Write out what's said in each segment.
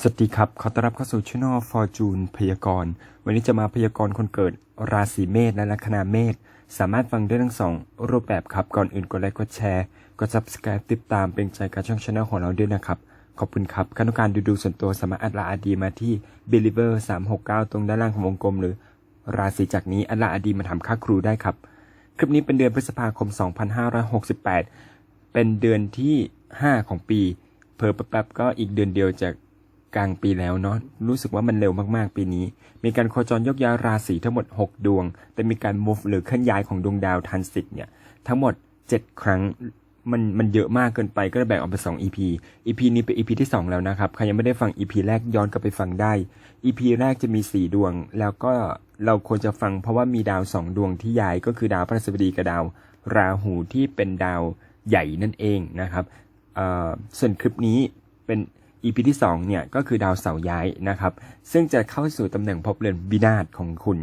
สวัสดีครับ ขอต้อนรับเข้าสู่ช่องฟอร์จูนพยากรณ์ วันนี้จะมาพยากรณ์คนเกิดราศีเมษและลัคนาเมษ สามารถฟังได้ทั้งสองรูปแบบครับ ก่อนอื่นกดไลค์ กดแชร์ กด subscribe ติดตามเป็นใจกับช่องช anel ของเราด้วยนะครับ ขอบคุณครับการต้องการดูดูส่วนตัวสามารถอัดลาอาดีมาที่ believer 369 ตรงด้านล่างของวงกลม หรือ ราศีจากนี้อัดลาอาดีมาทำค่าครูได้ครับ คลิปนี้เป็นเดือนพฤษภาคม 2568 เป็นเดือนที่ 5 ของปี เพอแป๊บๆก็อีกเดือนเดียวจาก กลางปีแล้วเนาะรู้สึกว่ามันเร็วมากๆ ปีนี้ มีการโคจรยกย้ายราศีทั้งหมด 6 ดวง แต่มีการ move หรือเคลื่อนย้ายของดวงดาวทันสิทธิ์เนี่ยทั้งหมด 7 ครั้งมันมันเยอะมากเกินไปก็เลยแบ่งออกเป็น2 EP EP นี้เป็น EP ที่ 2 แล้วนะครับ ใครยังไม่ได้ฟัง EP แรกย้อนกลับไปฟังได้ EP แรกจะมี 4 ดวง แล้วก็เราควรจะฟังเพราะว่ามีดาว 2 ดวงที่ย้ายก็คือดาวพฤหัสบดีกับดาว ราหูที่เป็นดาวใหญ่นั่นเองนะครับเอ่อส่วนคลิปนี้เป็น EP ที่2เนี่ยก็คือดาวเสาร์ย้ายนะครับ ซึ่งจะเข้าสู่ตำแหน่งภพเรือนวินาศของคุณ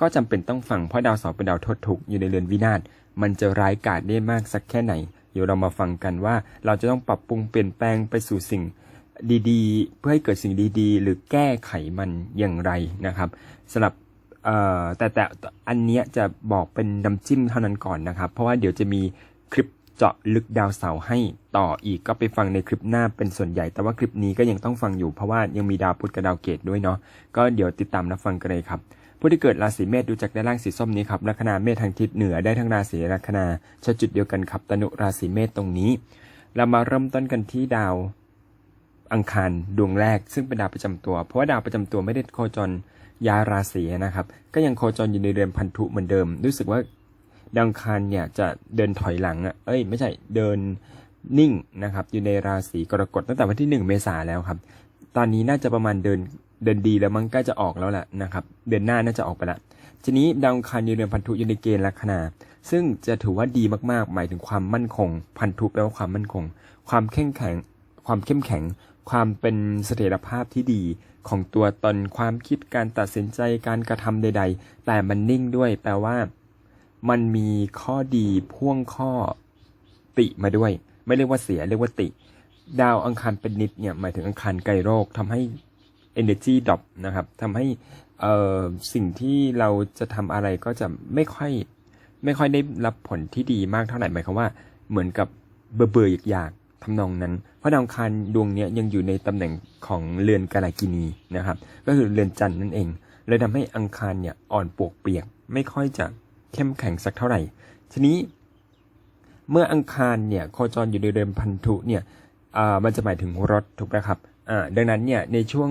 ก็จำเป็นต้องฟังเพราะดาวเสาร์เป็นดาวทษทุกอยู่ในเรือนวินาศมันจะร้ายกาจได้มากสักแค่ไหน เดี๋ยวเรามาฟังกันว่า เราจะต้องปรับปรุงเปลี่ยนแปลงไปสู่สิ่งดีๆ เพื่อให้เกิดสิ่งดีๆ หรือแก้ไขมันอย่างไรนะครับสำหรับเอ่แต่แต่อันเนี้ยจะบอกเป็นน้ำจิ้มเท่านั้นก่อนนะครับ เพราะว่าเดี๋ยวจะมีคลิป เจาะลึกดาวเสาร์ให้ต่ออีกก็ไปฟังในคลิปหน้าเป็นส่วนใหญ่ แต่ว่าคลิปนี้ก็ยังต้องฟังอยู่เพราะว่ายังมีดาวพุธกับดาวเกตด้วยเนาะก็เดี๋ยวติดตามรับฟังกันเลยครับผู้ที่เกิดราศีเมษดูจากด้านล่างสีส้มนี้ครับลัคนาเมษทางทิศเหนือได้ทั้งราศีลัคนาชจุดเดียวกันครับตนุราศีเมษตรงนี้ เรามาเริ่มต้นกันที่ดาวอังคารดวงแรก ซึ่งเป็นดาวประจำตัว เพราะว่าดาวประจำตัวไม่ได้โคจรย้ายราศีนะครับ ก็ยังโคจรอยู่ในเรือนพันธุเหมือนเดิม รู้สึกว่า ดาวอังคารเนี่ยจะเดินถอยหลังอะเอ้ย ไม่ใช่เดินนิ่งนะครับ อยู่ในราศีกรกฎตั้งแต่วันที่ 1 เมษาแล้วครับ ตอนนี้น่าจะประมาณเดินเดินดีแล้วมั้งใกล้จะออกแล้วแหละนะครับ เดือนหน้าน่าจะออกไปละทีนี้ดาวอังคารอยู่ในเรือนพันธุอยู่ในเกณฑ์ลัคนา ซึ่งจะถือว่าดีมากๆ หมายถึงความมั่นคง พันธุแปลว่าความมั่นคง ความเข้มแข็ง ความเข้มแข็ง ความเป็นเสถียรภาพที่ดีของตัวตนความคิดการตัดสินใจการกระทำใด ๆ แต่มันนิ่งด้วย แปลว่า มันมีข้อดีพ่วงข้อติมาด้วย ไม่เรียกว่าเสียเรียกว่าติ ดาวอังคารเป็นนิดเนี่ยหมายถึงอังคารไกลโรคทำให้ energy drop นะครับทำให้เอ่อสิ่งที่เราจะทำอะไรก็จะไม่ค่อยไม่ค่อยได้รับผลที่ดีมากเท่าไหร่หมายความว่าเหมือนกับเบื่อเบื่ออยากๆทำนองนั้น เพราะดาวอังคารดวงนี้ยยังอยู่ในตำแหน่งของเรือนกาลากินีนะครับ ก็คือเรือนจันทร์นั่นเองเลยทำให้อังคารเนี่ยอ่อนปวกเปียก ไม่ค่อยจะ เข้มแข็งสักเท่าไหร่ ทีนี้เมื่ออังคารเนี่ยโคจรอยู่ในเรือนพันธุเนี่ยอ่ามันจะหมายถึงรถถูกไหมครับอ่าดังนั้นเนี่ยในช่วง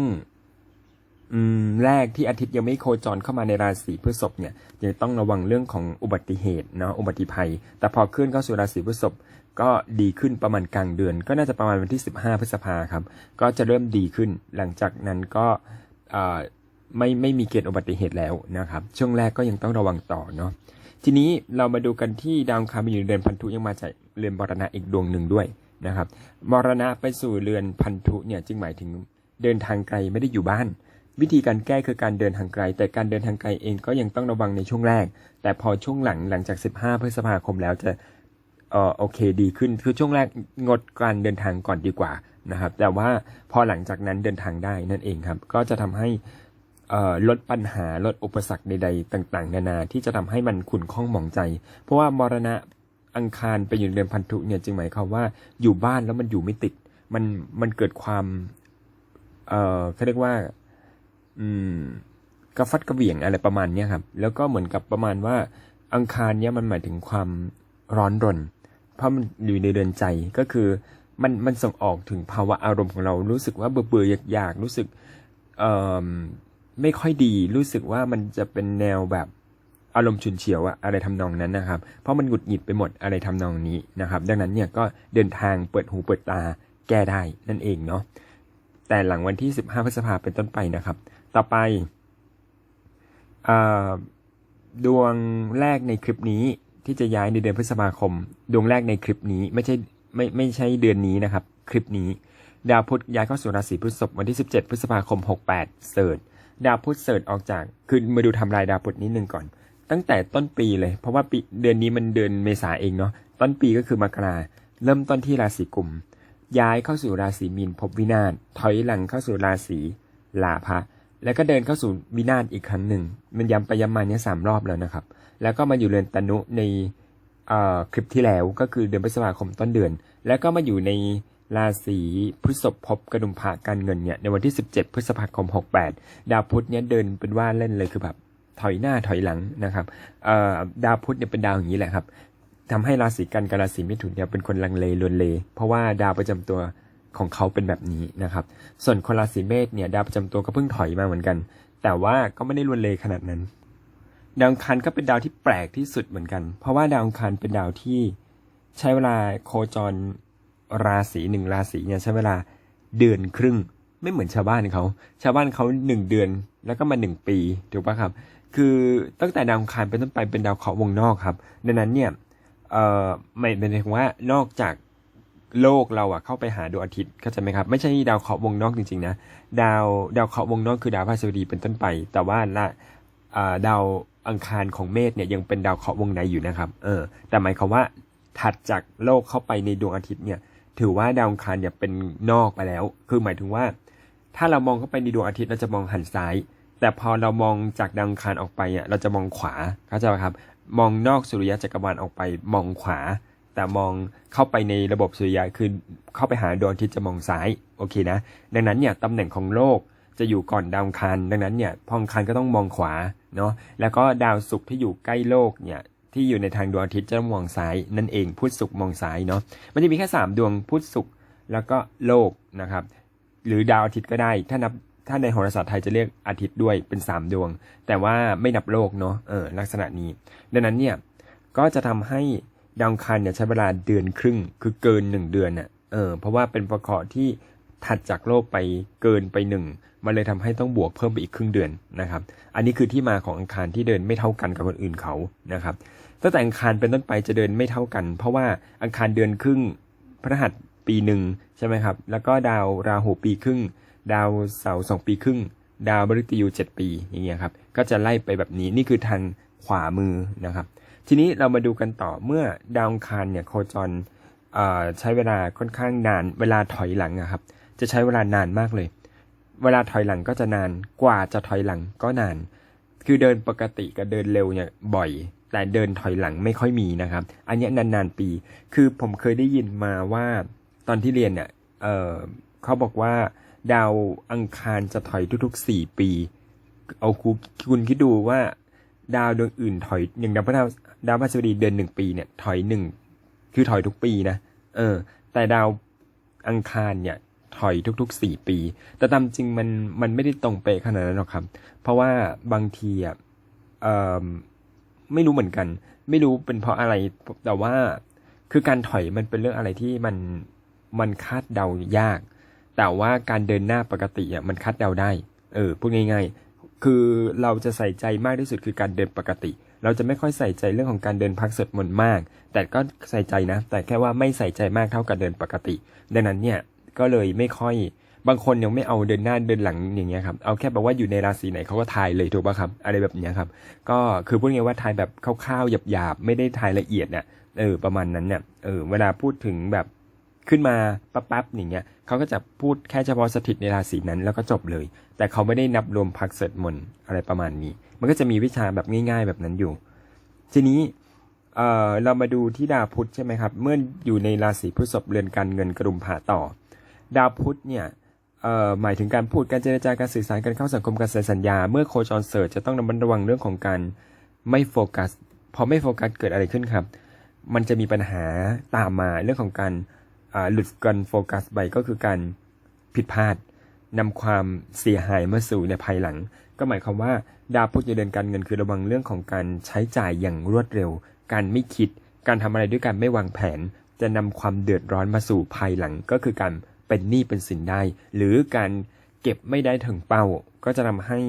อืมแรกที่อาทิตย์ยังไม่โคจรเข้ามาในราศีพฤษภเนี่ยยังต้องระวังเรื่องของอุบัติเหตุเนาะอุบัติภัย แต่พอขึ้นเข้าสู่ราศีพฤษภก็ดีขึ้นประมาณกลางเดือน ก็น่าจะประมาณวันที่ 15 พฤษภาครับ ก็จะเริ่มดีขึ้นหลังจากนั้นก็อ่า ไม่ไม่มีเกณฑ์อุบัติเหตุแล้วนะครับ ช่วงแรกก็ยังต้องระวังต่อเนาะทีนี้เรามาดูกันที่ดาวคารมาอยู่เรือนพันธุยังมาจากเรือนมรณะอีกดวงหนึ่งด้วยนะครับมรณะไปสู่เรือนพันธุเนี่ยจึงหมายถึงเดินทางไกลไม่ได้อยู่บ้าน วิธีการแก้คือการเดินทางไกล แต่การเดินทางไกลเองก็ยังต้องระวังในช่วงแรก แต่พอช่วงหลังหลังจาก 15 พฤษภาคมแล้วจะเออโอเคดีขึ้นคือช่วงแรกงดการเดินทางก่อนดีกว่านะครับแต่ว่าพอหลังจากนั้นเดินทางได้นั่นเองครับ ก็จะทำให้ ลดปัญหาลดอุปสรรคใด ๆ ต่าง ๆ นานาที่จะทำให้มันขุ่นข้องหมองใจ เพราะว่ามรณะอังคารไปอยู่ในเดือนพันธุเนี่ยจึงหมายความว่าอยู่บ้านแล้วมันอยู่ไม่ติด มันมันเกิดความ เอ่อเขาเรียกว่า อืมกระฟัดกระเหวี่ยงอะไรประมาณเนี้ยครับ แล้วก็เหมือนกับประมาณว่าอังคารเนี้ยมันหมายถึงความร้อนรน เพราะมันอยู่ในเรือนใจก็คือมันมันส่งออกถึงภาวะอารมณ์ของเรารู้สึกว่าเบื่อเบื่ออยากอยากรู้สึก เอ่อ ไม่ค่อยดี รู้สึกว่ามันจะเป็นแนวแบบอารมณ์ฉุนเฉียวอะอะไรทำนองนั้นนะครับ เพราะมันหงุดหงิดไปหมดอะไรทำนองนี้นะครับ ดังนั้นเนี่ยก็เดินทางเปิดหูเปิดตาแก้ได้นั่นเองเนาะแต่หลังวันที่ 15 พฤษภาเป็นต้นไปนะครับ ต่อไปอดวงแรกในคลิปนี้ที่จะย้ายในเดือนพฤษภาคม ดวงแรกในคลิปนี้ไม่ใช่ไม่ไม่ใช่เดือนนี้นะครับ คลิปนี้ ดาวพุธย้ายเข้าสู่ราศีพฤษภวันที่ 17 พฤษภาคม 68 เสิร์ช ดาวพุธเสิร์ชออกจาก คือมาดูทำลายดาวพุธนิดนึงก่อน ตั้งแต่ต้นปีเลย เพราะว่าปีเดือนนี้มันเดือนเมษาเองเนาะ ต้นปีก็คือมกรา เริ่มต้นที่ราศีกุม ย้ายเข้าสู่ราศีมีนพบวินาศ ถอยหลังเข้าสู่ราศีลาภะแล้วก็เดินเข้าสู่วินาศอีกครั้งหนึ่ง มันย้ำไปย้ำมาเนี่ยสามรอบแล้วนะครับ แล้วก็มาอยู่เรือนตนุในคลิปที่แล้วก็คือเดือนพฤษภาคมต้นเดือน แล้วก็มาอยู่ใน ราศีพฤษภพกระดุมพาการเงินเนี่ยในวันที่ 17 พฤษภาคม 68 ดาวพุธเนี่ยเดินเป็นว่าเล่นเลยคือแบบถอยหน้าถอยหลังนะครับดาวพุธเนี่ยเป็นดาวอย่างนี้แหละครับทำให้ราศีกันกับราศีมิถุนเนี่ยเป็นคนลังเลลวนเล เพราะว่าดาวประจำตัวของเขาเป็นแบบนี้นะครับ ส่วนคนราศีเมษเนี่ยดาวประจำตัวก็เพิ่งถอยมาเหมือนกัน แต่ว่าก็ไม่ได้ลวนเลขนาดนั้น ดาวอังคารก็เป็นดาวที่แปลกที่สุดเหมือนกัน เพราะว่าดาวอังคารเป็นดาวที่ใช้เวลาโคจร ราศีหนึ่งราศีเนี่ยใช้เวลาเดือนครึ่ง ไม่เหมือนชาวบ้านเขา ชาวบ้านเขาหนึ่งเดือนแล้วก็มาหนึ่งปีถูกปะครับ คือตั้งแต่ดาวอังคารเป็นต้นไปเป็นดาวเคราะห์วงนอกครับ ดังนั้นเนี่ยเอ่อไม่เป็นถึงว่านอกจากโลกเราอะเข้าไปหาดวงอาทิตย์เข้าใจไหมครับ ไม่ใช่ดาวเคราะห์วงนอกจริงๆนะดาวดาวเคราะห์วงนอกคือดาวพฤหัสบดีเป็นต้นไป แต่ว่าละอ่าดาวอังคารของเมษเนี่ยยังเป็นดาวเคราะห์วงในอยู่นะครับ เออ แต่หมายความว่าถัดจากโลกเข้าไปในดวงอาทิตย์เนี่ย ถือว่าดาวอังคารเนี่ยเป็นนอกไปแล้ว คือหมายถึงว่า ถ้าเรามองเข้าไปในดวงอาทิตย์เราจะมองหันซ้าย แต่พอเรามองจากดาวอังคารออกไปอะเราจะมองขวาเข้าใจไหมครับ มองนอกสุริยะจักรวาลออกไปมองขวา แต่มองเข้าไปในระบบสุริยะคือเข้าไปหาดวงอาทิตย์จะมองซ้ายโอเคนะ ดังนั้นเนี่ยตำแหน่งของโลกจะอยู่ก่อนดาวอังคารดังนั้นเนี่ยพองคารก็ต้องมองขวาเนาะแล้วก็ดาวศุกร์ที่อยู่ใกล้โลกเนี่ย ที่อยู่ในทางดวงอาทิตย์จะมองซ้ายนั่นเองพุธศุกร์มองซ้ายเนาะมันจะมีแค่สามดวงพุธศุกร์แล้วก็โลกนะครับ หรือดาวอาทิตย์ก็ได้ ถ้านับถ้าในโหราศาสตร์ไทยจะเรียกอาทิตย์ด้วยเป็นสามดวง แต่ว่าไม่นับโลกเนาะเออลักษณะนี้ ดังนั้นเนี่ยก็จะทำให้ดาวอังคารเนี่ยใช้เวลาเดือนครึ่ง คือเกินหนึ่งเดือนน่ะเออเพราะว่าเป็นประเคราะห์ที่ถัดจากโลกไปเกินไปหนึ่งมันเลยทำให้ต้องบวกเพิ่มไปอีกครึ่งเดือนนะครับ อันนี้คือที่มาของอังคารที่เดินไม่เท่ากันกับคนอื่นเขานะครับ ตั้งแต่อังคารเป็นต้นไปจะเดินไม่เท่ากัน เพราะว่าอังคารเดือนครึ่งพฤหัสปีหนึ่งใช่ไหมครับ แล้วก็ดาวราหูปีครึ่ง ดาวเสาร์สองปีครึ่ง ดาวบริตยูเจ็ดปีอย่างเงี้ยครับ ก็จะไล่ไปแบบนี้นี่คือทางขวามือนะครับ ทีนี้เรามาดูกันต่อเมื่อดาวอังคารเนี่ยโคจรเอ่อใช้เวลาค่อนข้างนาน เวลาถอยหลังอะครับ จะใช้เวลานานมากเลย เวลาถอยหลังก็จะนานกว่าจะถอยหลังก็นาน คือเดินปกติกับเดินเร็วเนี่ยบ่อย แต่เดินถอยหลังไม่ค่อยมีนะครับ อันนี้นานๆปี คือผมเคยได้ยินมาว่าตอนที่เรียนเนี่ยเเขาบอกว่าดาวอังคารจะถอยทุกๆสี่ปี เอาคูคุณคิดดูว่า ดาวดวงอื่นถอยอย่างดาวพฤหัสดาวพฤหัสบดีเดือนหนึ่งปีเนี่ยถอยหนึ่งคือถอยทุกปีนะ เออ แต่ดาวอังคารเนี่ยถอยทุกๆสี่ปี แต่ตามจริงมันมันไม่ได้ตรงเป๊ะขนาดนั้นหรอกครับ เพราะว่าบางทีอะเออ ไม่รู้เหมือนกัน ไม่รู้เป็นเพราะอะไรแต่ว่าคือการถอยมันเป็นเรื่องอะไรที่มันมันคาดเดายาก แต่ว่าการเดินหน้าปกติอะมันคาดเดาได้ เออพูดง่าย ๆ คือเราจะใส่ใจมากที่สุดคือการเดินปกติ เราจะไม่ค่อยใส่ใจเรื่องของการเดินพักสดมนมาก แต่ก็ใส่ใจนะ แต่แค่ว่าไม่ใส่ใจมากเท่ากับเดินปกติ ดังนั้นเนี่ยก็เลยไม่ค่อย บางคนยังไม่เอาเดินหน้าเดินหลังอย่างเงี้ยครับเอาแค่แบบว่าอยู่ในราศีไหนเขาก็ทายเลยถูกป่ะครับอะไรแบบเนี้ยครับ ก็คือพูดง่ายว่าทายแบบคร่าวๆหยาบๆไม่ได้ทายละเอียดเนี่ยเออประมาณนั้นเนี่ยเออเวลาพูดถึงแบบขึ้นมาปั๊บๆอย่างเงี้ยเขาก็จะพูดแค่เฉพาะสถิตในราศีนั้นแล้วก็จบเลย แต่เขาไม่ได้นับรวมพักเสร็จมนอะไรประมาณนี้ มันก็จะมีวิชาแบบง่าย ๆ แบบนั้นอยู่ ทีนี้เออเรามาดูที่ดาวพุธใช่ไหมครับ เมื่ออยู่ในราศีพฤษภเรือนการเงินกระดุมผาต่อ ดาวพุธเนี่ย หมายถึงการพูดการเจรจาการสื่อสารการเข้าสังคมการเซ็นสัญญา เมื่อโคจรเสิร์ชจะต้องระมัดระวังเรื่องของการไม่โฟกัสพอไม่โฟกัสเกิดอะไรขึ้นครับ มันจะมีปัญหาตามมาเรื่องของการหลุดกันโฟกัสไปก็คือการผิดพลาดนำความเสียหายมาสู่ในภายหลัง ก็หมายความว่าดาวพุธในเดือนการเงินคือระวังเรื่องของการใช้จ่ายอย่างรวดเร็ว การไม่คิด การทำอะไรด้วยการไม่วางแผน จะนำความเดือดร้อนมาสู่ภายหลังก็คือการ เป็นหนี้เป็นสินได้ หรือการเก็บไม่ได้ถึงเป้า ก็จะทำให้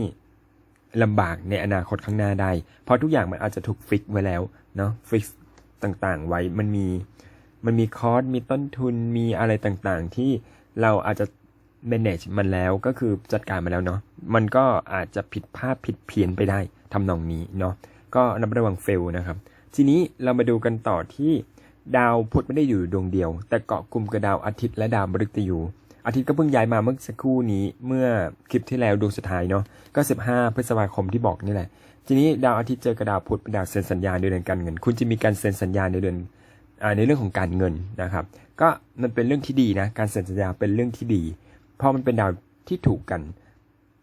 ลำบากในอนาคตข้างหน้าได้ เพราะทุกอย่างมันอาจจะถูกฟิกไว้แล้วเนาะฟิกต่างๆ ไว้มันมีมันมีคอสมีต้นทุนมีอะไรต่างๆ ที่เราอาจจะ manage มันแล้วก็คือจัดการมาแล้วเนาะมันก็อาจจะผิดพลาดผิดเพี้ยนไปได้ทำนองนี้เนาะก็นับระวังเฟลนะครับ ทีนี้เรามาดูกันต่อที่ ดาวพุธไม่ได้อยู่ดวงเดียว แต่เกาะกลุ่มกับดาวอาทิตย์และดาวมฤตยู อาทิตย์ก็เพิ่งย้ายมาเมื่อสักครู่นี้เมื่อคลิปที่แล้วดวงสุดท้ายเนาะก็15พฤษภาคมที่บอกนี่แหละ ทีนี้ดาวอาทิตย์เจอกับดาวพุธเป็นดาวเซ็นสัญญาในเดือนการเงิน คุณจะมีการเซ็นสัญญาในเดือนในเรื่องของการเงินนะครับ ก็มันเป็นเรื่องที่ดีนะการเซ็นสัญญาเป็นเรื่องที่ดีเพราะมันเป็นดาวที่ถูกกัน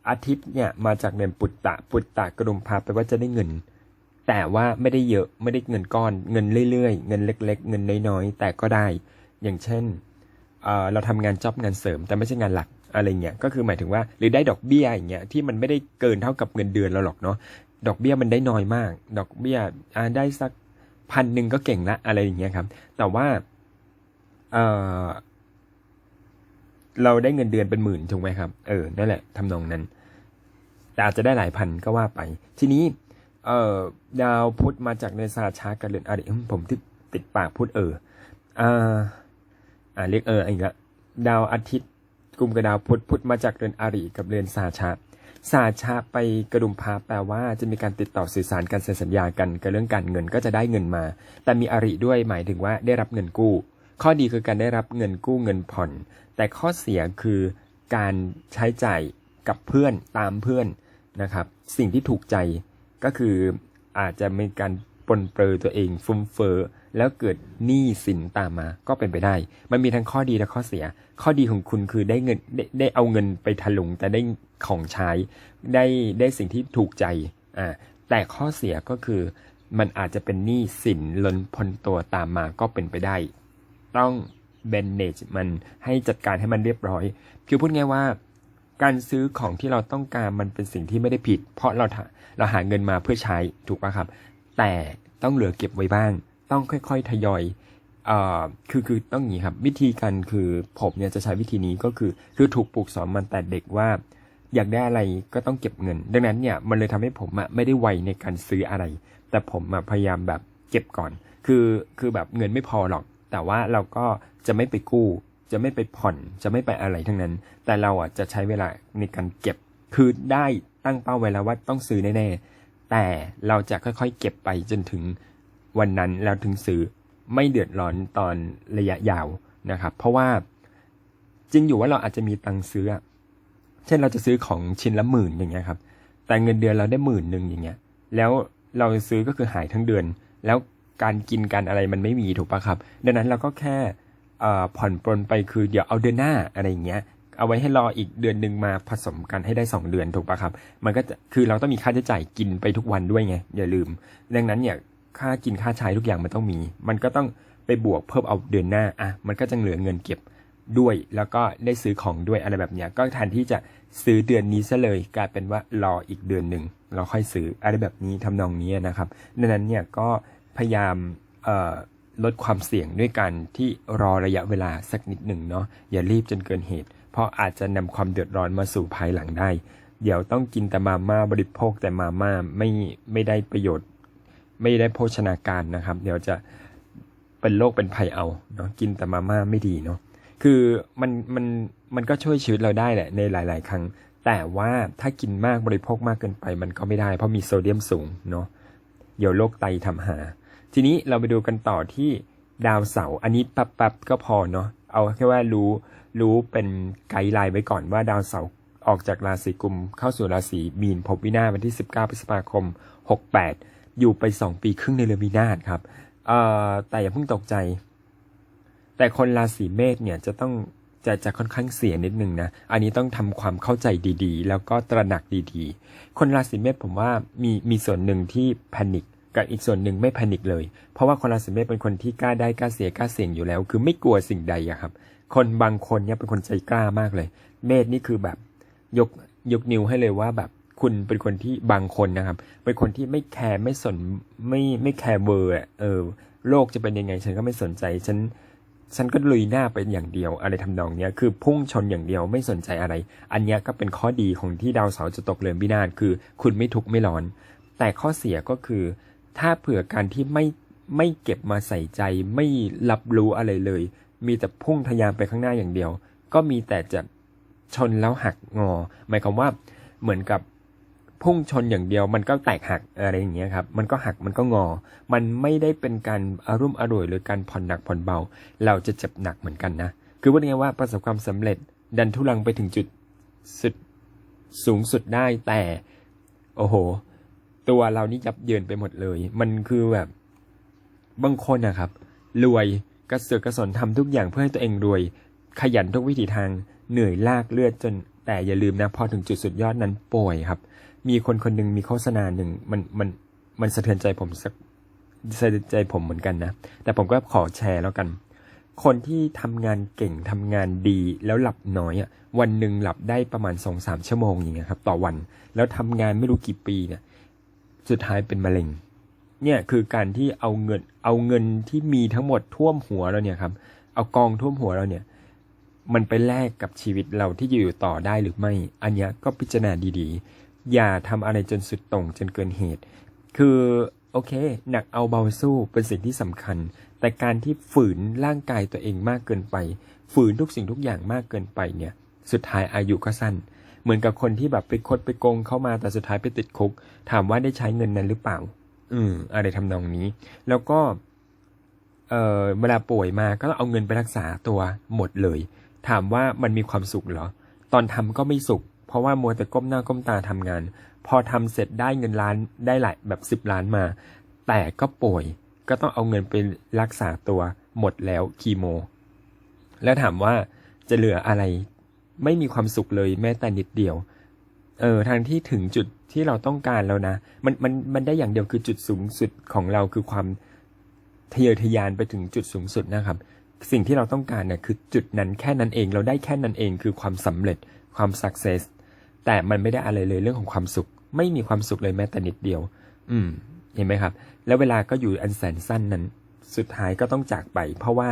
อาทิตย์เนี่ยมาจากเดือนปุตตะปุตตะกระดุมพาไปว่าจะได้เงิน แต่ว่าไม่ได้เยอะไม่ได้เงินก้อน เงินเรื่อยๆ เงินเล็ก ๆ เงินน้อยๆ แต่ก็ได้ อย่างเช่นเเราทำงานจ็อบงานเสริม แต่ไม่ใช่งานหลักอะไรเงี้ยก็คือหมายถึงว่าหรือได้ดอกเบี้ยอย่างเงี้ยที่มันไม่ได้เกินเท่ากับเงินเดือนเราหรอกเนาะดอกเบี้ยมันได้น้อยมาก ดอกเบี้ยได้สักพันหนึ่งก็เก่งละอะไรอย่างเงี้ยครับ แต่ว่าเเราได้เงินเดือนเป็นหมื่นถูกไหมครับ เออ นั่นแหละทำนองนั้น แต่อาจจะได้หลายพันก็ว่าไป ทีนี้ เอ่อดาวพุธมาจากเดือนสาชากับเรือนอาริผมที่ติดปากพูดเอออ่าอ่าเรียกเอออีกละดาวอาทิตย์กลุ่มกับดาวพุธพุธมาจากเรือนอาริกับเรือนสาชาสาชาไปกระดุมพาแปลว่าจะมีการติดต่อสื่อสารกันเซ็นสัญญากันกับเรื่องการเงินก็จะได้เงินมา แต่มีอาริด้วยหมายถึงว่าได้รับเงินกู้ ข้อดีคือการได้รับเงินกู้เงินผ่อน แต่ข้อเสียคือการใช้จ่ายกับเพื่อนตามเพื่อนนะครับ สิ่งที่ถูกใจ ก็คืออาจจะมีการปนเปื้อตัวเองฟุ่มเฟอ้อแล้วเกิดหนี้สินตามมาก็เป็นไปได้ มันมีทั้งข้อดีและข้อเสีย ข้อดีของคุณคือได้เงินได้ได้เอาเงินไปถลุงแต่ได้ของใช้ได้ได้สิ่งที่ถูกใจอ่าแต่ข้อเสียก็คือมันอาจจะเป็นหนี้สินล้นพ้นตัวตามมาก็เป็นไปได้ ต้อง manage มันให้จัดการให้มันเรียบร้อย คือพูดง่ายว่า การซื้อของที่เราต้องการมันเป็นสิ่งที่ไม่ได้ผิด เพราะเราเราหาเงินมาเพื่อใช้ถูกป่ะครับ แต่ต้องเหลือเก็บไว้บ้าง ต้องค่อยๆทยอยเอ่อคือคือต้องอย่างนี้ครับ วิธีการคือผมเนี่ยจะใช้วิธีนี้ก็คือคือถูกปลูกสอนมันแต่เด็กว่า อยากได้อะไรก็ต้องเก็บเงิน ดังนั้นเนี่ยมันเลยทำให้ผมอะไม่ได้ไวในการซื้ออะไร แต่ผมอะพยายามแบบเก็บก่อน คือคือแบบเงินไม่พอหรอก แต่ว่าเราก็จะไม่ไปกู้ จะไม่ไปผ่อนจะไม่ไปอะไรทั้งนั้น แต่เราอะจะใช้เวลาในการเก็บคือได้ตั้งเป้าไว้แล้วว่าต้องซื้อแน่ๆแต่เราจะค่อยๆ เก็บไปจนถึงวันนั้นแล้วถึงซื้อไม่เดือดร้อนตอนระยะยาวนะครับ เพราะว่าจริงอยู่ว่าเราอาจจะมีตังค์ซื้อ เช่นเราจะซื้อของชิ้นละหมื่นอย่างเงี้ยครับ แต่เงินเดือนเราได้หมื่นหนึ่งอย่างเงี้ย แล้วเราซื้อก็คือหายทั้งเดือน แล้วการกินการอะไรมันไม่มีถูกปะครับ ดังนั้นเราก็แค่ ผ่อนปลนไปคือเดี๋ยวเอาเดือนหน้าอะไรอย่างเงี้ยเอาไว้ให้รออีกเดือนหนึ่งมาผสมกันให้ได้ 2 เดือนถูกปะครับ มันก็คือเราต้องมีค่าใช้จ่ายกินไปทุกวันด้วยไงอย่าลืม ดังนั้นเนี่ยค่ากินค่าใช้ทุกอย่างมันต้องมี มันก็ต้องไปบวกเพิ่มเอาเดือนหน้าอะมันก็จะเหลือเงินเก็บด้วย แล้วก็ได้ซื้อของด้วยอะไรแบบเนี้ยก็แทนที่จะซื้อเดือนนี้ซะเลย กลายเป็นว่ารออีกเดือนหนึ่งเราค่อยซื้ออะไรแบบนี้ทำนองนี้นะครับ ดังนั้นเนี่ยก็พยายามเอ่อ ลดความเสี่ยงด้วยการที่รอระยะเวลาสักนิดหนึ่งเนาะอย่ารีบจนเกินเหตุ เพราะอาจจะนำความเดือดร้อนมาสู่ภายหลังได้ เดี๋ยวต้องกินแต่มาม่าบริโภคแต่มาม่าไม่ไม่ได้ประโยชน์ ไม่ได้โภชนาการนะครับ เดี๋ยวจะเป็นโรคเป็นภัยเอาเนาะกินแต่มาม่าไม่ดีเนาะคือมันมันมันก็ช่วยชีวิตเราได้แหละในหลาย ๆ ครั้ง แต่ว่าถ้ากินมากบริโภคมากเกินไปมันก็ไม่ได้ เพราะมีโซเดียมสูงเนาะเดี๋ยวโรคไตทำหา ทีนี้เราไปดูกันต่อที่ดาวเสาร์อันนี้แป๊บๆก็พอเนาะเอาแค่ว่ารู้รู้เป็นไกด์ไลน์ไว้ก่อนว่าดาวเสาร์ออกจากราศีกุมเข้าสู่ราศีมีนพบวินาศวันที่ 19 พฤษภาคม 68 อยู่ไป 2 ปีครึ่งในเรือนวินาศครับแต่อย่าเพิ่งตกใจ แต่คนราศีเมษเนี่ยจะต้องจะจะค่อนข้างเสียนิดนึงนะ อันนี้ต้องทำความเข้าใจดีๆ แล้วก็ตระหนักดีๆ คนราศีเมษผมว่ามีมีส่วนหนึ่งที่แพนิค กับอีกส่วนหนึ่งไม่แพนิคเลย เพราะว่าคนราศีเมษเป็นคนที่กล้าได้กล้าเสียกล้าเสี่ยงอยู่แล้ว คือไม่กลัวสิ่งใดอะครับ คนบางคนเนี่ยเป็นคนใจกล้ามากเลย เมษนี่คือแบบยกยกนิ้วให้เลยว่าแบบคุณเป็นคนที่บางคนนะครับ เป็นคนที่ไม่แคร์ไม่สนไม่ไม่แคร์เบอร์อะเออ โลกจะเป็นยังไง ฉันก็ไม่สนใจ ฉัน ฉันก็ลุยหน้าไปอย่างเดียว อะไรทำนองเนี้ยคือพุ่งชนอย่างเดียวไม่สนใจอะไร อันเนี้ยก็เป็นข้อดีของที่ดาวเสาร์จะตกเรือนวินาศคือ คุณไม่ทุกข์ไม่ร้อน แต่ข้อเสียก็คือ ถ้าเผื่อการที่ไม่ไม่เก็บมาใส่ใจไม่รับรู้อะไรเลย มีแต่พุ่งทะยานไปข้างหน้าอย่างเดียว ก็มีแต่จะชนแล้วหักงอ หมายความว่าเหมือนกับพุ่งชนอย่างเดียว มันก็แตกหักอะไรอย่างเงี้ยครับมันก็หักมันก็งอ มันไม่ได้เป็นการอารุ่มอร่วยหรือการผ่อนหนักผ่อนเบา เราจะเจ็บหนักเหมือนกันนะคือว่าไงว่าประสบความสำเร็จดันทุลังไปถึงจุดสุดสูงสุดได้แต่ โอ้โห ตัวเรานี่ยับเยินไปหมดเลย มันคือแบบบางคนนะครับ รวยกระเสือกกระสนทำทุกอย่างเพื่อให้ตัวเองรวย ขยันทุกวิถีทางเหนื่อยลากเลือดจน แต่อย่าลืมนะพอถึงจุดสุดยอดนั้นป่วยครับ มีคนคนหนึ่งมีโฆษณาหนึ่งมันมันมันสะเทือนใจผมสักสะเทือนใจผมเหมือนกันนะ แต่ผมก็ขอแชร์แล้วกัน คนที่ทำงานเก่งทำงานดีแล้วหลับน้อยอะวันหนึ่งหลับได้ประมาณสองสามชั่วโมงอย่างเงี้ยครับ ต่อวัน แล้วทำงานไม่รู้กี่ปีเนี่ย สุดท้ายเป็นมะเร็ง เนี่ยคือการที่เอาเงินเอาเงินที่มีทั้งหมดท่วมหัวเราเนี่ยครับ เอากองท่วมหัวเราเนี่ย มันไปแลกกับชีวิตเราที่จะอยู่ต่อได้หรือไม่ อันนี้ก็พิจารณาดีๆ อย่าทำอะไรจนสุดต่งจนเกินเหตุ คือโอเค หนักเอาเบาสู้เป็นสิ่งที่สำคัญ แต่การที่ฝืนร่างกายตัวเองมากเกินไป ฝืนทุกสิ่งทุกอย่างมากเกินไปเนี่ย สุดท้ายอายุก็สั้น เหมือนกับคนที่แบบไปคดไปโกงเข้ามาแต่สุดท้ายไปติดคุก ถามว่าได้ใช้เงินนั้นหรือเปล่า อืม อะไรทำนองนี้ แล้วก็ เอ่อเวลาป่วยมาก็เอาเงินไปรักษาตัวหมดเลย ถามว่ามันมีความสุขเหรอ ตอนทำก็ไม่สุข เพราะว่ามัวแต่ก้มหน้าก้มตาทำงาน พอทำเสร็จได้เงินล้านได้หลายแบบสิบล้านมา แต่ก็ป่วยก็ต้องเอาเงินไปรักษาตัวหมดแล้วคีโม แล้วถามว่าจะเหลืออะไร ไม่มีความสุขเลยแม้แต่นิดเดียว เออทางที่ถึงจุดที่เราต้องการแล้วนะ มันมันมันได้อย่างเดียวคือจุดสูงสุดของเราคือความทะเยอทะยานไปถึงจุดสูงสุดนะครับ สิ่งที่เราต้องการเนี่ยคือจุดนั้นแค่นั้นเองเราได้แค่นั้นเองคือความสำเร็จความ success แต่มันไม่ได้อะไรเลยเรื่องของความสุข ไม่มีความสุขเลยแม้แต่นิดเดียว อืม เห็นไหมครับ แล้วเวลาก็อยู่อันแสนสั้นนั้น สุดท้ายก็ต้องจากไป เพราะว่า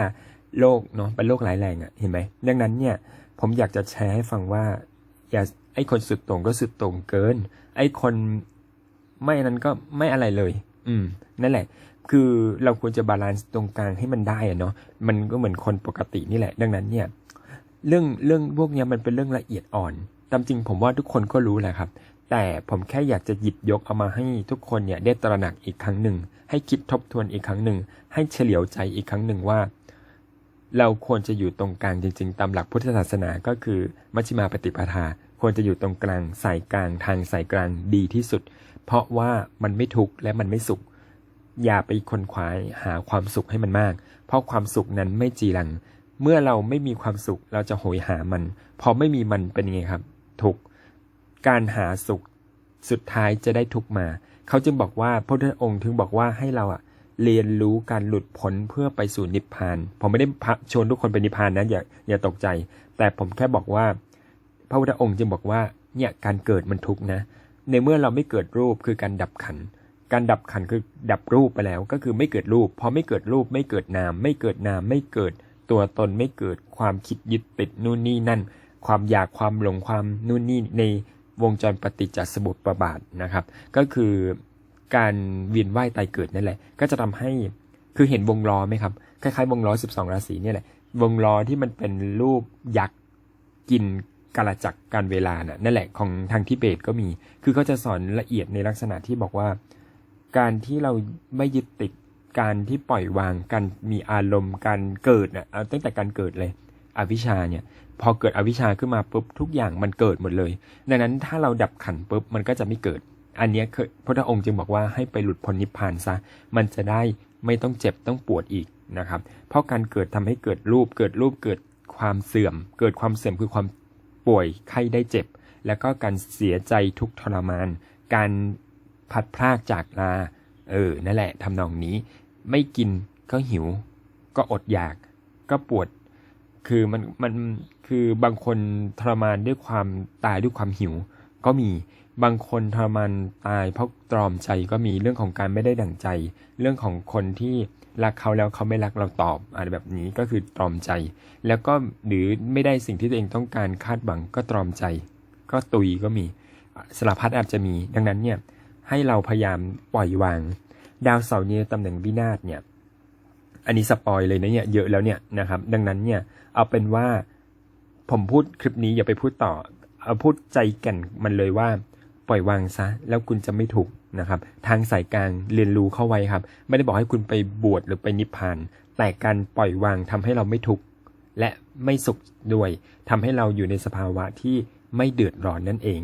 โลกเนาะเป็นโลกร้ายแรงอะ่ะเห็นไหมดังนั้นเนี่ย ผมอยากจะแชร์ให้ฟังว่า อย่าไอ้คนสุดโต่งก็สุดโต่งเกิน ไอ้คนไม่นั้นก็ไม่อะไรเลย อืม นั่นแหละ คือเราควรจะบาลานซ์ตรงกลางให้มันได้อะเนาะ มันก็เหมือนคนปกตินี่แหละ ดังนั้นเนี่ย เรื่องเรื่องพวกนี้มันเป็นเรื่องละเอียดอ่อน ตามจริงผมว่าทุกคนก็รู้แหละครับ แต่ผมแค่อยากจะหยิบยกเอามาให้ทุกคนเนี่ยได้ตระหนักอีกครั้งหนึ่ง ให้คิดทบทวนอีกครั้งหนึ่ง ให้เฉลียวใจอีกครั้งหนึ่งว่า เราควรจะอยู่ตรงกลางจริง ๆ ตามหลักพุทธศาสนาก็คือ มัชฌิมาปฏิปทา ควรจะอยู่ตรงกลางสายกลางทางสายกลางดีที่สุด เพราะว่ามันไม่ทุกข์และมันไม่สุข อย่าไปคนขวายหาความสุขให้มันมาก เพราะความสุขนั้นไม่จีรัง เมื่อเราไม่มีความสุขเราจะโหยหามัน พอไม่มีมันเป็นยังไงครับ ทุกข์การหาสุขสุดท้ายจะได้ทุกข์มา เขาจึงบอกว่าพระพุทธองค์ถึงบอกว่าให้เราอะ เรียนรู้การหลุดพ้นเพื่อไปสู่นิพพาน ผมไม่ได้พะชวนทุกคนไปนิพพานนะอย่าอย่าตกใจ แต่ผมแค่บอกว่า พระพุทธองค์จึงบอกว่าเนี่ยการเกิดมันทุกนะ ในเมื่อเราไม่เกิดรูปคือการดับขัน การดับขันคือดับรูปไปแล้ว ก็คือไม่เกิดรูป พอไม่เกิดรูป ไม่เกิดนาม ไม่เกิดนาม ไม่เกิดตัวตนไม่เกิดความคิดยึดติดนู่นนี่นั่น ความอยากความหลงความนู่นนี่ในวงจรปฏิจจสมุปบาทนะครับ ก็คือ การเวียนว่ายตายเกิดนั่นแหละ ก็จะทำให้คือเห็นวงล้อไหมครับคล้ายๆวงล้อ 12 ราศีเนี่ยแหละวงล้อที่มันเป็นรูปยักษ์กินกาลจักรการเวลาน่ะนั่นแหละของทางทิเบตก็มี คือเขาจะสอนละเอียดในลักษณะที่บอกว่า การที่เราไม่ยึดติดการที่ปล่อยวางการมีอารมณ์การเกิดน่ะเอาตั้งแต่การเกิดเลย อวิชชาเนี่ยพอเกิดอวิชชาขึ้นมาปุ๊บทุกอย่างมันเกิดหมดเลย ดังนั้นถ้าเราดับขันปุ๊บมันก็จะไม่เกิด อันนี้คือพระองค์จึงบอกว่าให้ไปหลุดพ้นนิพพานซะ มันจะได้ไม่ต้องเจ็บต้องปวดอีกนะครับ เพราะการเกิดทำให้เกิดรูป เกิดรูปเกิดความเสื่อม เกิดความเสื่อมคือความป่วยไข้ได้เจ็บ แล้วก็การเสียใจทุกทรมาน การพัดพรากจากลา เออ นั่นแหละทำนองนี้ ไม่กินก็หิว ก็อดอยาก ก็ปวด คือมัน มัน คือบางคนทรมานด้วยความตายด้วยความหิว ก็มี บางคนทรมานตายเพราะตรอมใจก็มีเรื่องของการไม่ได้ดั่งใจ เรื่องของคนที่รักเขาแล้วเขาไม่รักเราตอบอะไรแบบนี้ก็คือตรอมใจ แล้วก็หรือไม่ได้สิ่งที่ตัวเองต้องการคาดหวังก็ตรอมใจ ก็ตุยก็มีสารพัดอาจจะมี ดังนั้นเนี่ยให้เราพยายามปล่อยวาง ดาวเสาร์นี้ตำแหน่งวินาศเนี่ยอันนี้สปอยเลยนะเนี่ยเยอะแล้วเนี่ยนะครับ ดังนั้นเนี่ยเอาเป็นว่าผมพูดคลิปนี้อย่าไปพูดต่อเอาพูดใจแก่นมันเลยว่า ปล่อยวางซะ แล้วคุณจะไม่ทุกข์นะครับ ทางสายกลางเรียนรู้เข้าไว้ครับ ไม่ได้บอกให้คุณไปบวชหรือไปนิพพาน แต่การปล่อยวางทำให้เราไม่ทุกข์และไม่สุขด้วยทำให้เราอยู่ในสภาวะที่ไม่เดือดร้อนนั่นเอง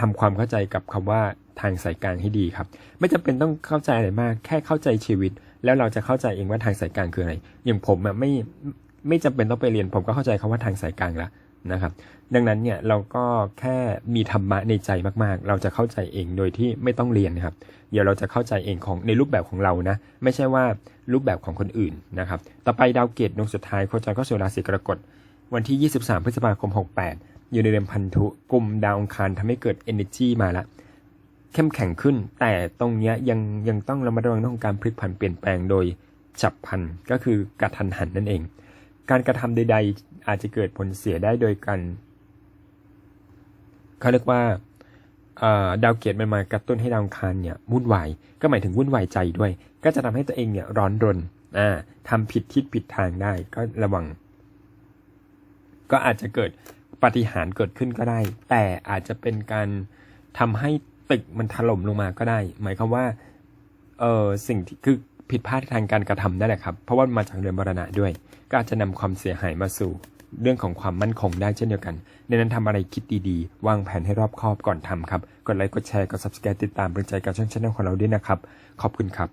ทำความเข้าใจกับคำว่าทางสายกลางให้ดีครับ ไม่จำเป็นต้องเข้าใจอะไรมาก แค่เข้าใจชีวิต แล้วเราจะเข้าใจเองว่าทางสายกลางคืออะไร อย่างผมอะไม่ไม่จำเป็นต้องไปเรียน ผมก็เข้าใจคำว่าทางสายกลางแล้ว นะครับ ดังนั้นเนี่ยเราก็แค่มีธรรมะในใจมากๆ เราจะเข้าใจเองโดยที่ไม่ต้องเรียนนะครับ เดี๋ยวเราจะเข้าใจเองของในรูปแบบของเรานะ ไม่ใช่ว่ารูปแบบของคนอื่นนะครับ ต่อไปดาวเกตดวงสุดท้ายโคจรเข้าสู่ราศีกรกฎวันที่ 23 พฤษภาคม 68 อยู่ในเดือนพันธุกลุ่มดาวองคารทำให้เกิด energy มาละเข้มแข็งขึ้น แต่ตรงเนี้ยยังยังต้องระมัดระวังเรื่องของการพลิกผันเปลี่ยนแปลงโดยฉับพลันก็คือกระทันหันนั่นเอง การกระทำใด อาจจะเกิดผลเสียได้โดยการเขาเรียกว่าดาวเกตมันมากระตุ้นให้ดาวคารเนี่ยวุ่นวายก็หมายถึงวุ่นวายใจด้วย ก็จะทำให้ตัวเองเนี่ยร้อนรนอ่าทำผิดทิศผิดทางได้ก็ระวัง ก็อาจจะเกิดปฏิหารเกิดขึ้นก็ได้ แต่อาจจะเป็นการทำให้ตึกมันถล่มลงมาก็ได้ หมายความว่าเออสิ่งที่คือผิดพลาดทางการกระทำนั่นแหละครับ เพราะว่ามาจากเรือนมรณะด้วย ก็อาจจะนำความเสียหายมาสู่ เรื่องของความมั่นคงได้เช่นเดียวกันดังนั้นทำอะไรคิดดีๆ วางแผนให้รอบคอบก่อนทำครับ กดไลค์ กดแชร์ กด subscribe ติดตามเป็นใจกับช่องชแนลของเราด้วยนะครับ ขอบคุณครับ